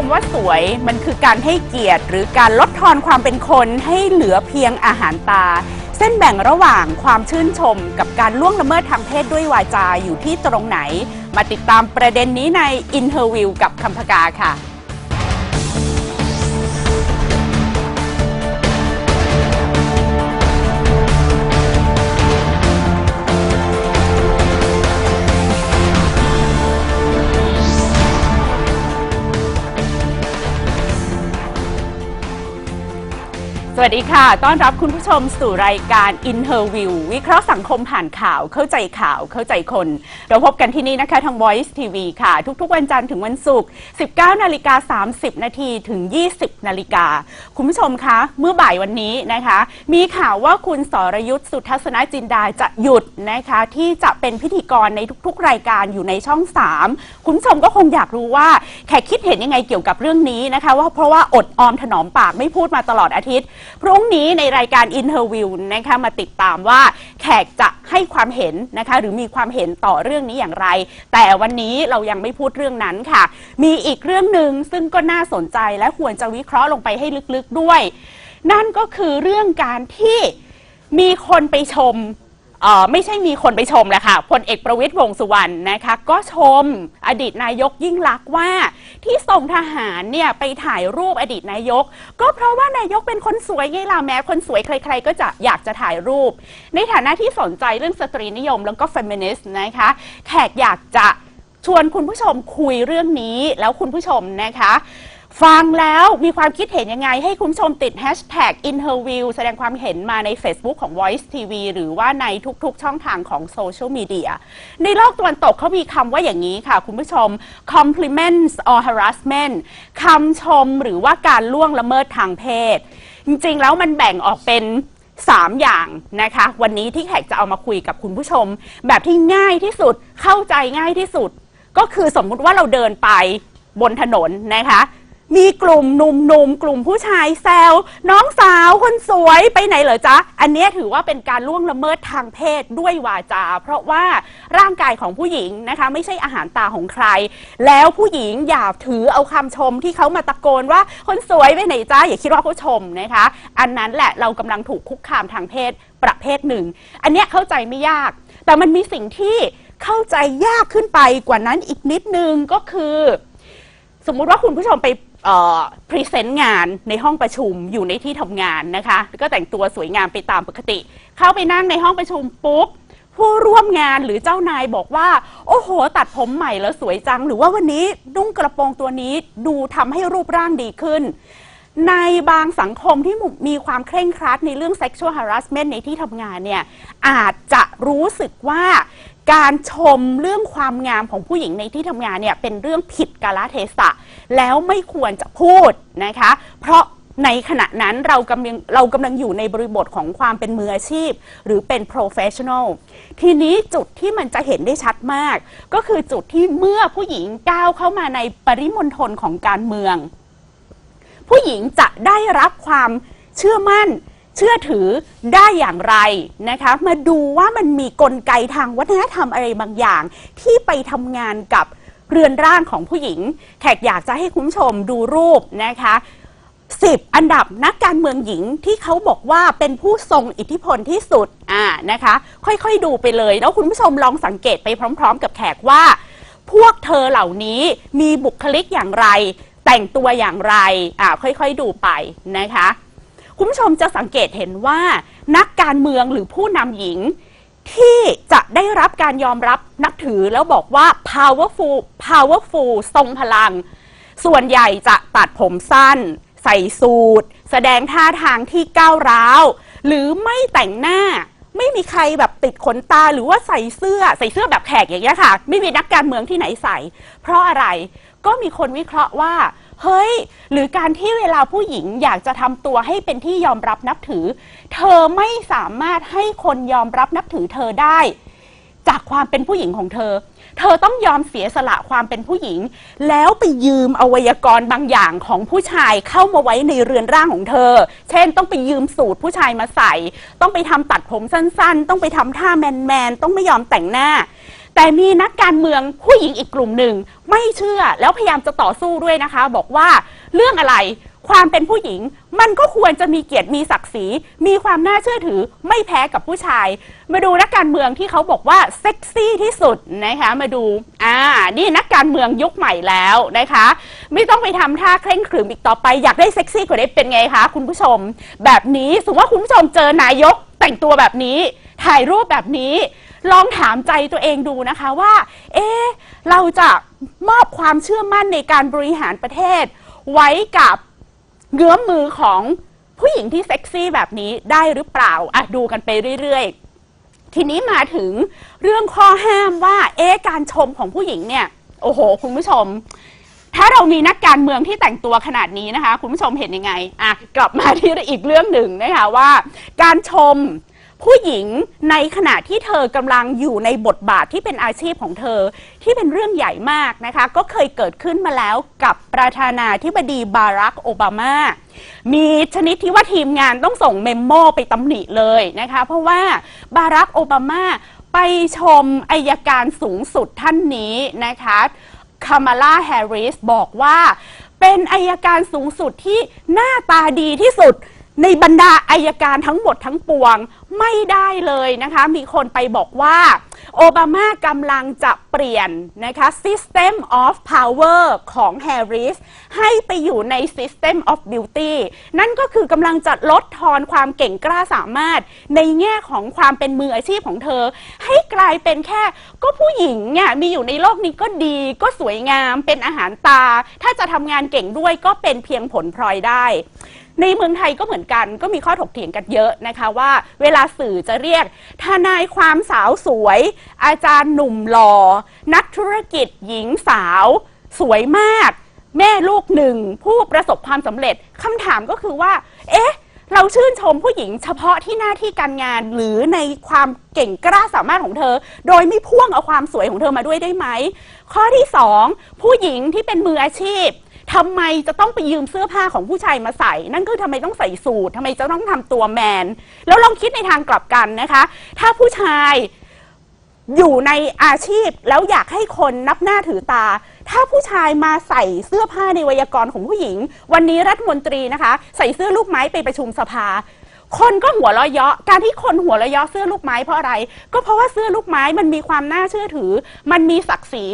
มว่าสวยมันคือการให้เกียรติ หรือการลดทอนความเป็นคนให้เหลือเพียงอาหารตา เส้นแบ่งระหว่างความชื่นชม กับการล่วงละเมิดทางเพศด้วยวาจาอยู่ที่ตรงไหน มาติดตามประเด็นนี้ใน Interview กับคำพกาค่ะ วัสดีค่ะ ต้อนรับคุณผู้ชมสู่รายการ Interview วิเคราะห์สังคมผ่านข่าว เข้าใจข่าว เข้าใจคน เราพบกันที่นี่นะคะ ทาง Voice TV ค่ะ ทุกๆ วันจันทร์ถึงวันศุกร์ 19 นาฬิกา 30 นาทีถึง 20 นาฬิกา คุณผู้ชมคะ เมื่อบ่ายวันนี้นะคะ มีข่าวว่าคุณสรยุทธ์สุทัศนจินดาจะหยุดนะคะ ที่จะเป็นพิธีกรในทุกๆ รายการอยู่ในช่อง 3 คุณผู้ชมก็คงอยากรู้ว่าแขกคิดเห็นยังไงเกี่ยวกับเรื่องนี้นะคะ ว่าเพราะว่าอดออมถนอมปากไม่พูดมาตลอดอาทิตย์พรุ่งนี้ในรายการอินเทอร์วิวนะคะมาติดตามว่าแขกจะให้ความเห็นนะคะหรือมีความเห็นต่อเรื่องนี้อย่างไร แต่วันนี้เรายังไม่พูดเรื่องนั้นค่ะ มีอีกเรื่องหนึ่งซึ่งก็น่าสนใจและควรจะวิเคราะห์ลงไปให้ลึกๆด้วย นั่นก็คือเรื่องการที่มีคนไปชม เอ่อไม่ใช่มีคนไปชมแหละค่ะพลเอกประวิตยวงษ์สุวรรณนะคะ ก็ชมอดีตนายกยิ่งลักษณ์ว่า ที่ส่งทหารเนี่ยไปถ่ายรูปอดีตนายก ก็เพราะว่านายกเป็นคนสวยไงล่ะแม้คนสวยใคร ๆ ก็จะอยากจะถ่ายรูป ในฐานะที่สนใจเรื่องสตรีนิยมแล้วก็เฟมินิสต์นะคะ แขกอยากจะชวนคุณผู้ชมคุยเรื่องนี้แล้วคุณผู้ชมนะคะ ฟังแล้วมีความคิดเห็นยังไง ให้คุณผู้ชมติด hashtag interview แสดงความเห็นมาใน Facebook ของ Voice TV หรือว่าในทุกๆ ช่องทางของโซเชียลมีเดียในโลกตะวันตกเขามีคำว่าอย่างนี้ค่ะ คุณผู้ชม compliments or harassment คำชมหรือว่าการล่วงละเมิดทางเพศ จริงๆ แล้วมันแบ่งออกเป็น3 อย่างนะคะ วันนี้ที่แขกจะเอามาคุยกับคุณผู้ชม แบบที่ง่ายที่สุดเข้าใจง่ายที่สุด ก็คือสมมุติว่าเราเดินไปบนถนนนะคะ มีกลุ่มหนุ่มๆกลุ่มผู้ชายแซวน้องสาวคนสวยไปไหนเหรอจ๊ะ อันเนี้ยถือว่าเป็นการล่วงละเมิดทางเพศด้วยวาจา เพราะว่าร่างกายของผู้หญิงนะคะ ไม่ใช่อาหารตาของใคร แล้วผู้หญิงอย่าถือเอาคำชมที่เขามาตะโกนว่าคนสวยไปไหนจ๊ะอย่าคิดว่าเขาชมนะคะ อันนั้นแหละเรากำลังถูกคุกคามทางเพศประเภทหนึ่ง อันเนี้ยเข้าใจไม่ยาก แต่มันมีสิ่งที่เข้าใจยากขึ้นไปกว่านั้นอีกนิดนึงก็คือ สมมุติว่าคุณผู้ชมไป พรีเซนต์งานในห้องประชุมอยู่ในที่ทำงานนะคะแล้วก็แต่งตัวสวยงามไปตามปกติ เข้าไปนั่งในห้องประชุมปุ๊บผู้ร่วมงานหรือเจ้านายบอกว่า โอ้โห ตัดผมใหม่แล้วสวยจัง หรือว่าวันนี้นุ่งกระโปรงตัวนี้ดูทำให้รูปร่างดีขึ้น ในบางสังคมที่มีความเคร่งครัดในเรื่อง sexual harassment ในที่ทำงานเนี่ย อาจจะรู้สึกว่า การชมเรื่องความงามของผู้หญิงในที่ทำงานเนี่ยเป็นเรื่องผิดกาลเทศะ แล้วไม่ควรจะพูดนะคะ เพราะในขณะนั้นเรากำลังเรากำลังอยู่ในบริบทของความเป็นมืออาชีพ หรือเป็น professional ทีนี้จุดที่มันจะเห็นได้ชัดมาก ก็คือจุดที่เมื่อผู้หญิงก้าวเข้ามาในปริมณฑลของการเมือง ผู้หญิงจะได้รับความเชื่อมั่น เชื่อถือได้อย่างไรนะคะ มาดูว่ามันมีกลไกทางวัฒนธรรมอะไรบางอย่าง ที่ไปทำงานกับเรือนร่างของผู้หญิง แขกอยากจะให้คุณผู้ชมดูรูปนะคะสิบอันดับนักการเมืองหญิงที่เขาบอกว่าเป็นผู้ทรงอิทธิพลที่สุดอ่านะคะ ค่อยๆดูไปเลย แล้วคุณผู้ชมลองสังเกตไปพร้อม ๆ กับแขกว่า พวกเธอเหล่านี้มีบุคลิกอย่างไร แต่งตัวอย่างไรอ่าค่อยๆดูไปนะคะ คุณผู้ชมจะสังเกตเห็นว่า นักการเมืองหรือผู้นำหญิง ที่จะได้รับการยอมรับนับถือแล้วบอกว่า powerful powerful ทรงพลัง ส่วนใหญ่จะตัดผมสั้น ใส่สูทแสดงท่าทางที่ก้าวร้าว หรือไม่แต่งหน้าไม่มีใครแบบติดขนตาหรือว่าใส่เสื้อใส่เสื้อแบบแขกอย่างเงี้ยค่ะ ไม่มีนักการเมืองที่ไหนใส่ เพราะอะไรก็มีคนวิเคราะห์ว่า เฮ้ย หรือการที่เวลาผู้หญิงอยากจะทำตัวให้เป็นที่ยอมรับนับถือ เธอไม่สามารถให้คนยอมรับนับถือเธอได้ จากความเป็นผู้หญิงของเธอ เธอต้องยอมเสียสละความเป็นผู้หญิง แล้วไปยืมอวัยกรบางอย่างของผู้ชายเข้ามาไว้ในเรือนร่างของเธอ เช่น ต้องไปยืมสูตรผู้ชายมาใส่ ต้องไปทำตัดผมสั้น ๆ ต้องไปทำท่าแมนๆ ต้องไม่ยอมแต่งหน้า แต่มีนักการเมืองผู้หญิงอีกกลุ่มหนึ่ง ไม่เชื่อแล้วพยายามจะต่อสู้ด้วยนะคะ บอกว่าเรื่องอะไรความเป็นผู้หญิงมันก็ควรจะมีเกียรติมีศักดิ์ศรี มีความน่าเชื่อถือไม่แพ้กับผู้ชาย มาดูนักการเมืองที่เขาบอกว่าเซ็กซี่ที่สุดนะคะ มาดูอ่านี่นักการเมืองยุคใหม่แล้วนะคะ ไม่ต้องไปทำท่าเคร่งขรึมอีกต่อไปอยากได้เซ็กซี่กว่านี้เป็นไงคะคุณผู้ชม แบบนี้สมมติว่าคุณผู้ชมเจอนายกแต่งตัวแบบนี้ ถ่ายรูปแบบนี้ ลองถามใจตัวเองดูนะคะว่า เอ๊ะเราจะมอบความเชื่อมั่นในการบริหารประเทศ ไว้กับเงื้อมมือของผู้หญิงที่เซ็กซี่แบบนี้ได้หรือเปล่าอะดูกันไปเรื่อยๆ ทีนี้มาถึงเรื่องข้อห้ามว่า เอ๊ะการชมของผู้หญิงเนี่ย โอ้โห คุณผู้ชม ถ้าเรามีนักการเมืองที่แต่งตัวขนาดนี้นะคะ คุณผู้ชมเห็นยังไงอะกลับมาที่อีกเรื่องหนึ่งนะคะว่า การชม ผู้หญิงในขณะที่เธอกำลังอยู่ในบทบาทที่เป็นอาชีพของเธอ ที่เป็นเรื่องใหญ่มากนะคะ ก็เคยเกิดขึ้นมาแล้วกับประธานาธิบดีบารักโอบามา มีชนิดที่ว่าทีมงานต้องส่งเมมโมไปตำหนิเลยนะคะ เพราะว่าบารักโอบามาไปชมอายการสูงสุดท่านนี้นะคะคามาลาแฮร์ริสบอกว่า เป็นอายการสูงสุดที่หน้าตาดีที่สุดในบรรดาอายการทั้งหมดทั้งปวง ไม่ได้เลยนะคะ มีคนไปบอกว่า โอบามากำลังจะเปลี่ยนนะคะ System of Power ของ Harris ให้ไปอยู่ใน System of Beauty นั่นก็คือกำลังจะลดทอนความเก่งกล้าสามารถ ในแง่ของความเป็นมืออาชีพของเธอ ให้กลายเป็นแค่ก็ผู้หญิงเนี่ยมีอยู่ในโลกนี้ก็ดี ก็สวยงามเป็นอาหารตา ถ้าจะทำงานเก่งด้วยก็เป็นเพียงผลพลอยได้ในเมืองไทยก็เหมือนกันก็มีข้อถกเถียงกันเยอะนะคะว่า เวลาสื่อจะเรียกทนายความสาวสวยอาจารย์หนุ่มหล่อ นักธุรกิจหญิงสาว สวยมาก แม่ลูกหนึ่ง ผู้ประสบความสำเร็จคำถามก็คือว่า เอ๊ะ เราชื่นชมผู้หญิงเฉพาะที่หน้าที่การงาน หรือในความเก่งกล้าสามารถของเธอ โดยไม่พ่วงเอาความสวยของเธอมาด้วยได้ไหม ข้อที่สองผู้หญิงที่เป็นมืออาชีพทำไมจะต้องไปยืมเสื้อผ้าของผู้ชายมาใส่ นั่นคือทำไมต้องใส่สูททำไมจะต้องทำตัวแมน แล้วลองคิดในทางกลับกันนะคะ ถ้าผู้ชาย อยู่ในอาชีพแล้วอยากให้คนนับหน้าถือตา ถ้าผู้ชายมาใส่เสื้อผ้าในไวยากรณ์ของผู้หญิง วันนี้รัฐมนตรีนะคะ ใส่เสื้อลูกไม้ไปประชุมสภา คนก็หัวเราะเยาะการที่คนหัวเราะเยาะเสื้อลูกไม้เพราะอะไร ก็เพราะว่าเสื้อลูกไม้มันมีความน่าเชื่อถือ มันมีศักดิ์ศรี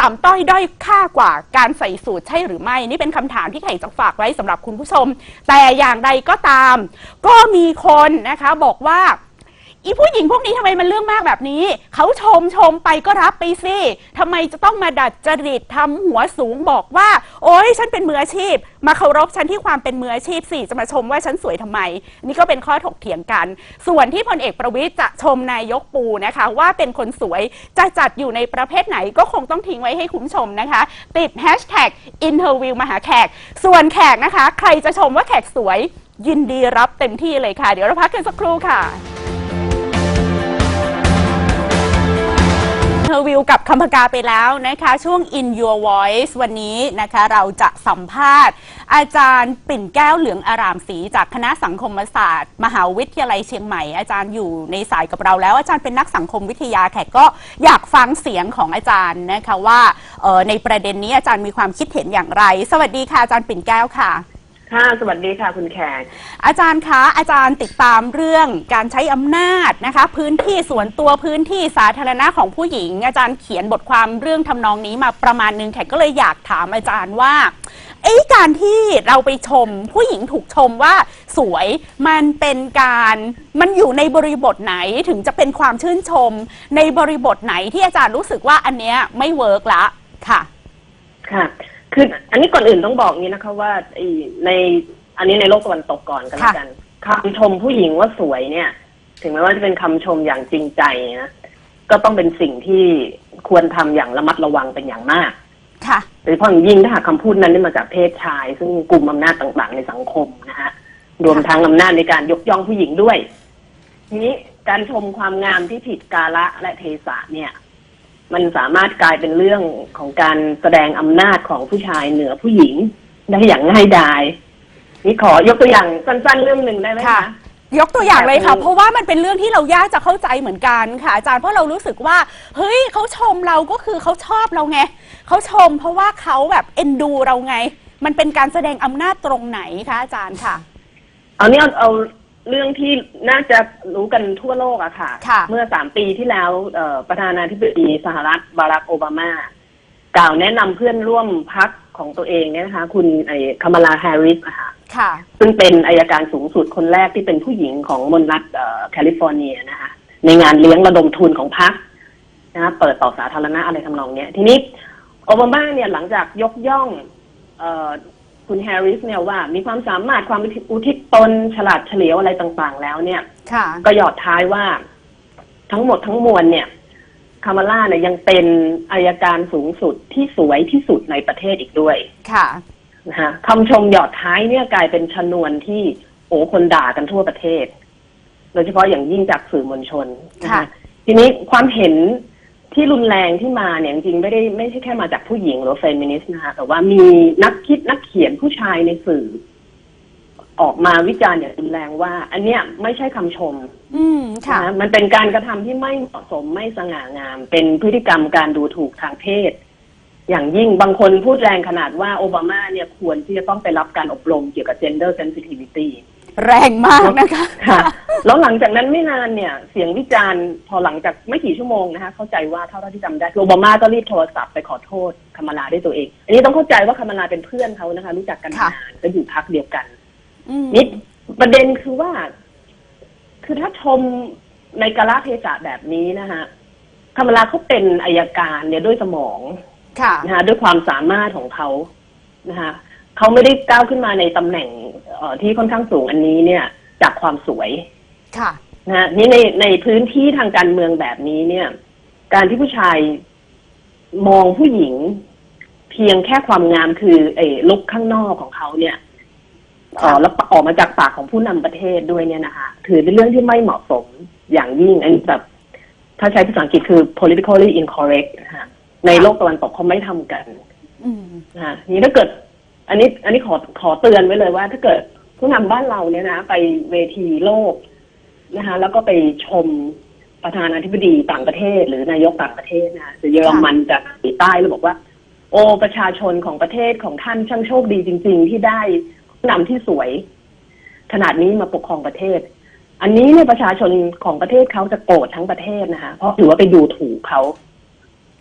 ต่ำต้อยด้อยค่ากว่าการใส่สูตรใช่หรือไม่ นี่เป็นคำถามที่ไข่จะฝากไว้สำหรับคุณผู้ชม แต่อย่างใดก็ตาม ก็มีคนนะคะบอกว่า อีผู้หญิงพวกนี้ทำไมมันเรื่องมากแบบนี้ เขาชมชมไปก็รับไปสิทำไมจะต้องมาดัดจริตทำหัวสูงบอกว่า โอ๊ยฉันเป็นมืออาชีพ มาเคารพฉันที่ความเป็นมืออาชีพสิจะมาชมว่าฉันสวยทำไม นี่ก็เป็นข้อถกเถียงกัน ส่วนที่พลเอกประวิตยจะชมนายกปูนะคะ ว่าเป็นคนสวยจะจัดอยู่ในประเภทไหนก็คงต้องทิ้งไว้ให้คุณผู้ชมนะคะ ติด hashtag interview มหาแขก ส่วนแขกนะคะ ใครจะชมว่าแขกสวย ยินดีรับเต็มที่เลยค่ะ เดี๋ยวเราพักกันสักครู่ค่ะ อร์วิวกับคำพกาไปแล้วนะคะช่วง In Your Voice วันนี้นะคะเราจะสัมภาษณ์ อาจารย์ปิ่นแก้วเหลืองอารามศรีจากคณะสังคมศาสตร์ มหาวิทยาลัยเชียงใหม่ อาจารย์อยู่ในสายกับเราแล้ว อาจารย์เป็นนักสังคมวิทยาแขกก็อยากฟังเสียงของอาจารย์นะคะว่าในประเด็นนี้อาจารย์มีความคิดเห็นอย่างไร สวัสดีค่ะอาจารย์ปิ่นแก้วค่ะ ค่ะ สวัสดีค่ะคุณแขก อาจารย์คะอาจารย์ติดตามเรื่องการใช้อำนาจนะคะ พื้นที่ส่วนตัวพื้นที่สาธารณะของผู้หญิง อาจารย์เขียนบทความเรื่องทำนองนี้มาประมาณนึงแขกก็เลยอยากถามอาจารย์ว่าไอ้การที่เราไปชม ผู้หญิงถูกชมว่าสวยมันเป็นการมันอยู่ในบริบทไหนถึงจะเป็นความชื่นชม ในบริบทไหนที่อาจารย์รู้สึกว่าอันเนี้ยไม่เวิร์กละค่ะ ค่ะ คืออันนี้ก่อนอื่นต้องบอกนี้นะคะว่าไอ้ในอันนี้ในโลกตะวันตกก่อนกันแล้วกันคำชมผู้หญิงว่าสวยเนี่ย ถึงแม้ว่าจะเป็นคำชมอย่างจริงใจนะก็ต้องเป็นสิ่งที่ควรทำอย่างระมัดระวังเป็นอย่างมาก ค่ะโดยเฉพาะอย่างยิ่งถ้าหากคำพูดนั้นได้มาจากเพศชาย ซึ่งกลุ่มอำนาจต่าง ๆ ในสังคมนะฮะรวมทั้งอำนาจในการยกย่องผู้หญิงด้วย ทีนี้การชมความงามที่ผิดกาละและเทศะเนี่ย มันสามารถกลายเป็นเรื่องของการแสดงอำนาจของผู้ชายเหนือผู้หญิงได้อย่างง่ายดายนี่ขอยกตัวอย่างสั้นๆเรื่องหนึ่งได้ไหมค่ะคะยกตัวอย่างเลยค่ะแบบนี้เพราะว่ามันเป็นเรื่องที่เรายากจะเข้าใจเหมือนกันค่ะ อาจารย์เพราะเรารู้สึกว่าเฮ้ยเขาชมเราก็คือเขาชอบเราไงเขาชม เพราะว่าเขาแบบเอ็นดูเราไง มันเป็นการแสดงอำนาจตรงไหนคะอาจารย์ค่ะ เอาเนี่ยเอา เอาเรื่องที่น่าจะรู้กันทั่วโลกอะค่ะ ค่ะ เมื่อสามปีที่แล้วเอ่อประธานาธิบดีสหรัฐบารักโอบามากล่าวแนะนำเพื่อนร่วมพักของตัวเองเนี่ยนะคะ คุณไอ้คามาลาแฮร์ริสอะค่ะ ค่ะ ซึ่งเป็นอายการสูงสุดคนแรกที่เป็นผู้หญิงของมณฑรัฐเอ่อแคลิฟอร์เนียนะคะในงานเลี้ยงระดมทุนของพรรคนะคะเปิดต่อสาธารณะอะไรทำนองเนี้ย ทีนี้โอบามาเนี่ยหลังจากยกย่องเออ คุณแฮร์ริสเนี่ยว่ามีความสามารถความอุทิศตนฉลาดเฉลียวอะไรต่างๆ แล้วเนี่ย ค่ะ ก็หยอดท้ายว่าทั้งหมดทั้งมวลเนี่ยคามาล่าเนี่ยยังเป็นอายการสูงสุดที่สวยที่สุดในประเทศอีกด้วยค่ะนะฮะคำชมหยอดท้ายเนี่ยกลายเป็นชนวนที่โอ้คนด่ากันทั่วประเทศ โดยเฉพาะอย่างยิ่งจากสื่อมวลชนนะค่ะฮะทีนี้ความเห็น ที่รุนแรงที่มาเนี่ยจริงๆไม่ได้ไม่ใช่แค่มาจากผู้หญิงหรือเฟมินิสต์นะคะแต่ว่ามีนักคิดนักเขียนผู้ชายในสื่อ ออกมาวิจารณ์อย่างรุนแรงว่า อันเนี้ยไม่ใช่คำชม อืมค่ะนะมันเป็นการกระทำที่ไม่เหมาะสมไม่สง่างาม เป็นพฤติกรรมการดูถูกทางเพศ อย่างยิ่งบางคนพูดแรงขนาดว่าโอบามาเนี่ยควรที่จะต้องไปรับการอบรมเกี่ยวกับ gender sensitivity แรงมากนะคะค่ะ แล้วหลังจากนั้นไม่นานเนี่ย เสียงวิจารณ์พอหลังจากไม่กี่ชั่วโมงนะคะเข้าใจว่าเท่าที่จำได้คือโอบามาก็รีบโทรศัพท์ไปขอโทษคามาลาด้วยตัวเอง อันนี้ต้องเข้าใจว่าคามาลาเป็นเพื่อนเขานะคะ รู้จักกันค่ะมานานก็อยู่พักเดียวกัน อืมนี่ประเด็นคือว่า คือถ้าชมในกาลเทศะแบบนี้นะฮะคามาลาเขาเป็นอายการเนี่ยด้วยสมองค่ะ นะฮะด้วยความสามารถของเขานะฮะเขาไม่ได้ก้าวขึ้นมาในตำแหน่งเอ่อที่ค่อนข้างสูงอันนี้เนี่ย จากความสวย ค่ะนะฮะนี่ในในพื้นที่ทางการเมืองแบบนี้เนี่ย การที่ผู้ชายมองผู้หญิง เพียงแค่ความงามคือไอ้ลุกข้างนอกของเขาเนี่ยเอ่อแล้วออกมาจากปากของผู้นำประเทศด้วยเนี่ยนะคะถือเป็นเรื่องที่ไม่เหมาะสมอย่างยิ่ง อันนี้แบบถ้าใช้ภาษาอังกฤษคือ politically incorrect นะฮะในโลกตะวันตกเขาไม่ทำกันอืมนะฮะนี่ถ้าเกิด อันนี้ อันนี้ขอขอเตือนไว้เลยว่า ถ้าเกิดผู้นำบ้านเราเนี่ยนะ ไปเวทีโลก นะคะ แล้วก็ไปชมประธานาธิบดีต่างประเทศ หรือนายกต่างประเทศนะหรือเยอรมันจากเกาหลีใต้แล้วบอกว่า โอ้ประชาชนของประเทศของท่านช่างโชคดีจริง ๆ ที่ได้ผู้นำที่สวย ขนาดนี้มาปกครองประเทศ อันนี้เนี่ยประชาชนของประเทศเขาจะโกรธทั้งประเทศนะคะ เพราะถือว่าไปดูถูกเขา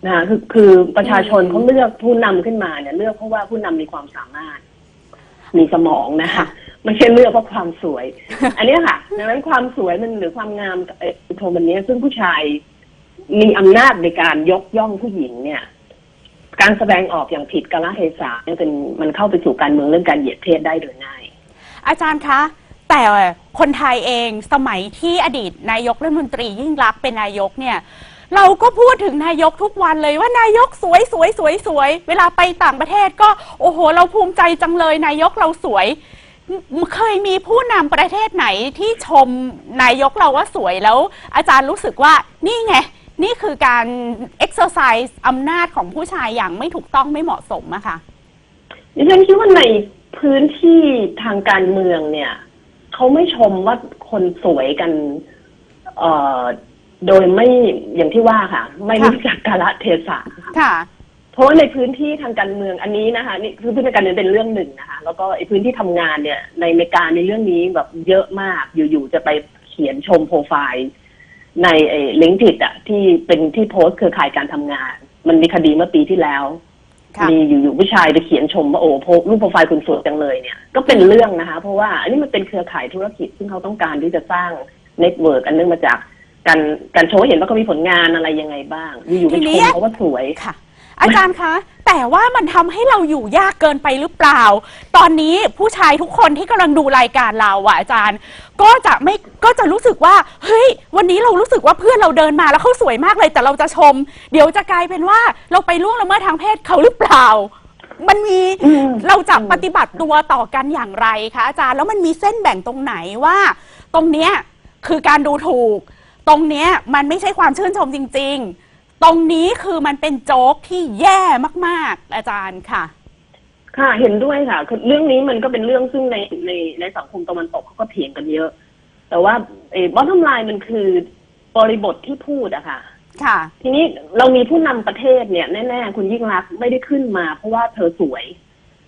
นะคะคือคือประชาชนเขาเลือกผู้นำขึ้นมาเนี่ย เลือกเพราะว่าผู้นำมีความสามารถ มีสมองนะคะ ไม่ใช่เลือกเพราะความสวย อันเนี้ยค่ะ ดังนั้นความสวยมันหรือความงามเอ่อโทมันเนี้ยซึ่งผู้ชายมีอำนาจในการยกย่องผู้หญิงเนี่ย การแสดงออกอย่างผิดกาลเทศะเนี่ยเป็นมันเข้าไปสู่การเมืองเรื่องการเหยียดเพศได้โดยง่าย อาจารย์คะ แต่คนไทยเองสมัยที่อดีตนายกรัฐมนตรียิ่งรักษณ์เป็นนายกเนี่ย เราก็พูดถึงนายกทุกวันเลยว่านายกสวยสวยสวยสวย เวลาไปต่างประเทศก็โอ้โห เราภูมิใจจังเลยนายกเราสวยม เคยมีผู้นำประเทศไหนที่ชมนายกเราว่าสวยแล้ว อาจารย์รู้สึกว่านี่ไง นี่คือการ exercise อำนาจของผู้ชายอย่างไม่ถูกต้องไม่เหมาะสมอะค่ะดิฉันคิดว่าในพื้นที่ทางการเมืองเนี่ยเขาไม่ชมว่าคนสวยกัน เอ่อโดยไม่อย่างที่ว่าค่ะ ไม่ค่ะรู้จักกาลเทศะค่ะค่ะ เพราะว่าในพื้นที่ทางการเมืองอันนี้นะคะนี่คือพื้นที่ทางการเมืองเป็นเรื่องหนึ่งนะคะ แล้วก็ไอ้พื้นที่ทำงานเนี่ย ในอเมริกาในเรื่องนี้แบบเยอะมากอยู่ๆจะไปเขียนชมโปรไฟล์ในไอ้ลิงก์ผิดอะที่เป็นที่โพสต์เครือข่ายการทำงาน มันมีคดีเมื่อปีที่แล้วค่ะมีอยู่ๆผู้ชายไปเขียนชมว่าโอ้โพรูปโปรไฟล์คุณสวยจังเลยเนี่ย ก็เป็นเรื่องนะคะ เพราะว่าอันนี้มันเป็นเครือข่ายธุรกิจซึ่งเขาต้องการที่จะสร้างเน็ตเวิร์กอันเนื่องมาจากการการโชว์ให้เห็นว่าเขามีผลงานอะไรยังไงบ้าง อยู่ๆไปทีชนี้มเขาว่าสวยค่ะ อาจารย์คะ แต่ว่ามันทำให้เราอยู่ยากเกินไปหรือเปล่า ตอนนี้ผู้ชายทุกคนที่กำลังดูรายการเราอะอาจารย์ ก็จะไม่ก็จะรู้สึกว่า เฮ้ย วันนี้เรารู้สึกว่าเพื่อนเราเดินมาแล้วเขาสวยมากเลย แต่เราจะชม เดี๋ยวจะกลายเป็นว่าเราไปล่วงละเมิดทางเพศเขาหรือเปล่า มันมีอืมเราจะปฏิบัติตัวต่อกันอย่างไรคะอาจารย์แล้วมันมีเส้นแบ่งตรงไหนว่า ตรงเนี้ยคือการดูถูก ตรงเนี้ยมันไม่ใช่ความชื่นชมจริง ๆ ตรงนี้คือมันเป็นโจ๊กที่แย่มาก ๆ อาจารย์ค่ะ ค่ะ เห็นด้วยค่ะคือเรื่องนี้มันก็เป็นเรื่องซึ่งในในในสังคมตะวันตกเขาก็เถียงกันเยอะ แต่ว่าเออบอททอมไลน์มันคือบริบทที่พูดอะค่ะ ค่ะ ทีนี้เรามีผู้นำประเทศเนี่ยแน่ๆคุณยิ่งรักษณ์ไม่ได้ขึ้นมา เพราะว่าเธอสวย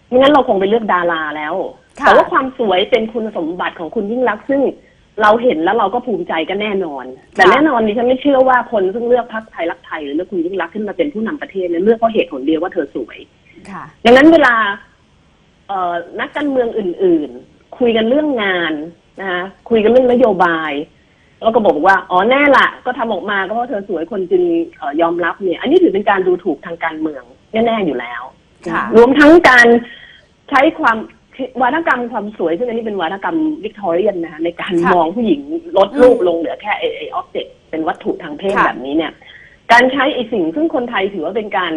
ไม่งั้นเราคงไปเลือกดาราแล้ว ค่ะ แต่ว่าความสวยเป็นคุณสมบัติของคุณยิ่งรักษณ์ซึ่ง เราเห็นแล้วเราก็ภูมิใจกันแน่นอน แต่แน่นอนดิฉันไม่เชื่อว่าคนซึ่งเลือกพรรคไทยรักไทยหรือเลือกคุณยิ่งรักษณ์ขึ้นมาเป็นผู้นำประเทศเนี่ยเลือกเพราะเหตุผลเดียวว่าเธอสวย ค่ะ ดังนั้นเวลาเอ่อนักการเมืองอื่น ๆ คุยกันเรื่องงานนะคะคุยกันเรื่องนโยบาย แล้วก็บอกว่าอ๋อแน่ละก็ทำออกมาก็เพราะเธอสวยคนจึงเอ่อยอมรับเนี่ย อันนี้ถือเป็นการดูถูกทางการเมืองแน่ๆอยู่แล้ว ค่ะ รวมทั้งการใช้ความ วาทกรรมความสวยซึ่งอันนี้เป็นวาทกรรมวิกตอเรียนนะคะในการค่ะมองผู้หญิงลดรูปลงเหลือแค่ไอไอออบเจกต์เป็นวัตถุทางเพศค่ะ แบบนี้เนี่ย การใช้ไอสิ่งซึ่งคนไทยถือว่าเป็นการ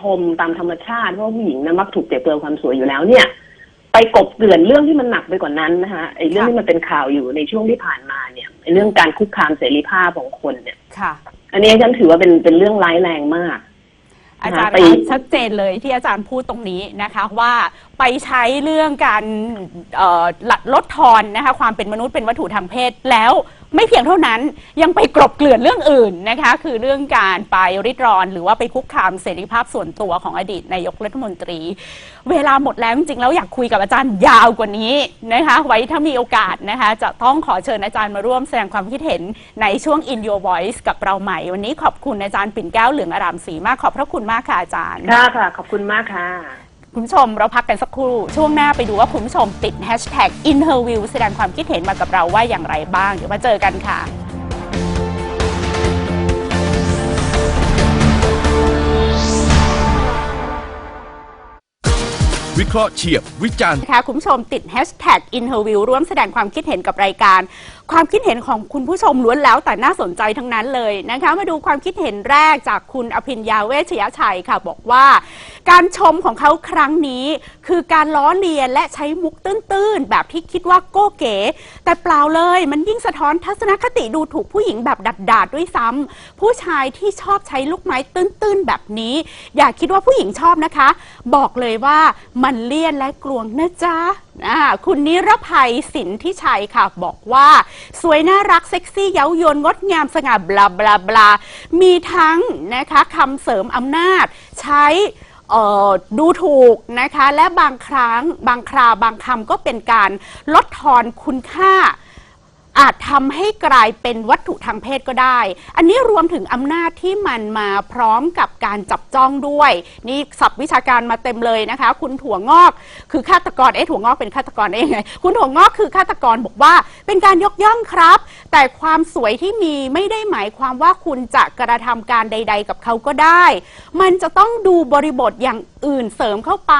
ชมตามธรรมชาติเพราะว่าผู้หญิงนะมักถูกเปรียบเปรยความสวยอยู่แล้วเนี่ย ไปกบเกลื่อนเรื่องที่มันหนักไปกว่านั้นนะคะไอเรื่องค่ะที่มันเป็นข่าวอยู่ในช่วงที่ผ่านมาเนี่ยไอเรื่องการคุกคามเสรีภาพของคนเนี่ย ค่ะ อันนี้ฉันถือว่าเป็นเป็นเรื่องร้ายแรงมาก อาจารย์ไปคะชัดเจนเลยที่อาจารย์พูดตรงนี้นะคะว่าไปใช้เรื่องการเอ่อลดลดทอนนะคะความเป็นมนุษย์เป็นวัตถุทางเพศแล้ว ไม่เพียงเท่านั้นยังไปกลบเกลื่อนเรื่องอื่นนะคะ คือเรื่องการไปริดรอน หรือว่าไปคุกคามเสรีภาพส่วนตัวของอดีตนายกรัฐมนตรี เวลาหมดแล้วจริงๆแล้วอยากคุยกับอาจารย์ยาวกว่านี้นะคะ ไว้ถ้ามีโอกาสนะคะ จะต้องขอเชิญอาจารย์มาร่วมแสดงความคิดเห็นในช่วง In Your Voice กับเราใหม่ วันนี้ขอบคุณอาจารย์ปิ่นแก้วเหลืองอารามศรีมากขอบพระคุณมากค่ะอาจารย์ค่ะค่ะขอบคุณมากค่ะ คุณผู้ชมเราพักกันสักครู่ ช่วงหน้าไปดูว่าคุณผู้ชมติดแฮชแท็ก interview แสดงความคิดเห็นมากับเราว่าอย่างไรบ้าง เดี๋ยวมาเจอกันค่ะ วิเคราะห์เฉียบวิจารณ์นะคะคุณผู้ชมติด hashtag interview ร่วมแสดงความคิดเห็นกับรายการ ความคิดเห็นของคุณผู้ชมล้วนแล้วแต่น่าสนใจทั้งนั้นเลยนะคะมาดูความคิดเห็นแรกจากคุณอภิญญาเวชยชัยค่ะ บอกว่า การชมของเขาครั้งนี้ คือการล้อเลียนและใช้มุกตื้นๆ แบบที่คิดว่าโก้เก๋ แต่เปล่าเลยมันยิ่งสะท้อนทัศนคติดูถูกผู้หญิงแบบดัดๆด้วยซ้ำผู้ชายที่ชอบใช้ลูกไม้ตื้นๆแบบนี้ อย่าคิดว่าผู้หญิงชอบนะคะ บอกเลยว่ามันเลี่ยนและกลวงนะจ๊ะคุณนิรภัยสินทิชัยค่ะ บอกว่า สวยน่ารักเซ็กซี่เย้ายวนงดงามสง่าบลาบลาบลา มีทั้งนะคะคำเสริมอำนาจใช้ดูถูกนะคะ และบางครั้งบางคราบางคำก็เป็นการลดทอนคุณค่า อาจทำให้กลายเป็นวัตถุทางเพศก็ได้ อันนี้รวมถึงอำนาจที่มันมาพร้อมกับการจับจ้องด้วย นี่ศัพท์วิชาการมาเต็มเลยนะคะ คุณถั่วงอก คือฆาตกร เอ๊ะถั่วงอกเป็นฆาตกรได้ยังไง คุณถั่วงอกคือฆาตกรบอกว่า เป็นการยกย่องครับ แต่ความสวยที่มีไม่ได้หมายความว่าคุณจะกระทำการใด ๆ กับเขาก็ได้ มันจะต้องดูบริบทอย่างอื่นเสริมเข้าไป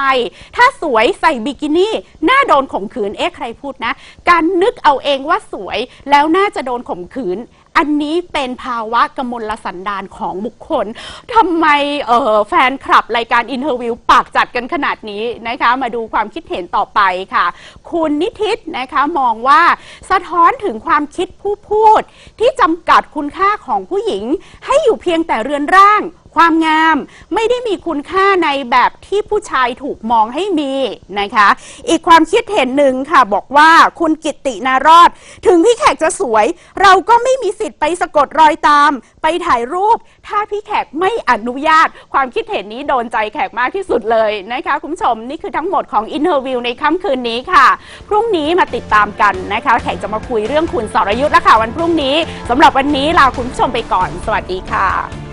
ถ้าสวยใส่บิกินี่น่าโดนข่มขืน เอ๊ะใครพูดนะ การนึกเอาเองว่าสวยแล้วน่าจะโดนข่มขืน อันนี้เป็นภาวะกมลสันดานของบุคคลทำไมเออแฟนคลับรายการอินเทอร์วิวปากจัดกันขนาดนี้นะคะ มาดูความคิดเห็นต่อไปค่ะ คุณนิทิศนะคะมองว่าสะท้อนถึงความคิดผู้พูด ที่จำกัดคุณค่าของผู้หญิง ให้อยู่เพียงแต่เรือนร่าง ความงามไม่ได้มีคุณค่าในแบบที่ผู้ชายถูกมองให้มีนะคะ อีกความคิดเห็นหนึ่งค่ะบอกว่าคุณกิตตินารอด ถึงพี่แขกจะสวย เราก็ไม่มีสิทธิ์ไปสะกดรอยตาม ไปถ่ายรูป ถ้าพี่แขกไม่อนุญาต ความคิดเห็นนี้โดนใจแขกมากที่สุดเลยนะคะคุณผู้ชมนี่คือทั้งหมดของอินเทอร์วิวในค่ำคืนนี้ค่ะ พรุ่งนี้มาติดตามกันนะคะ แขกจะมาคุยเรื่องคุณสรยุทธ์แล้วค่ะวันพรุ่งนี้สำหรับวันนี้ลาคุณผู้ชมไปก่อน สวัสดีค่ะ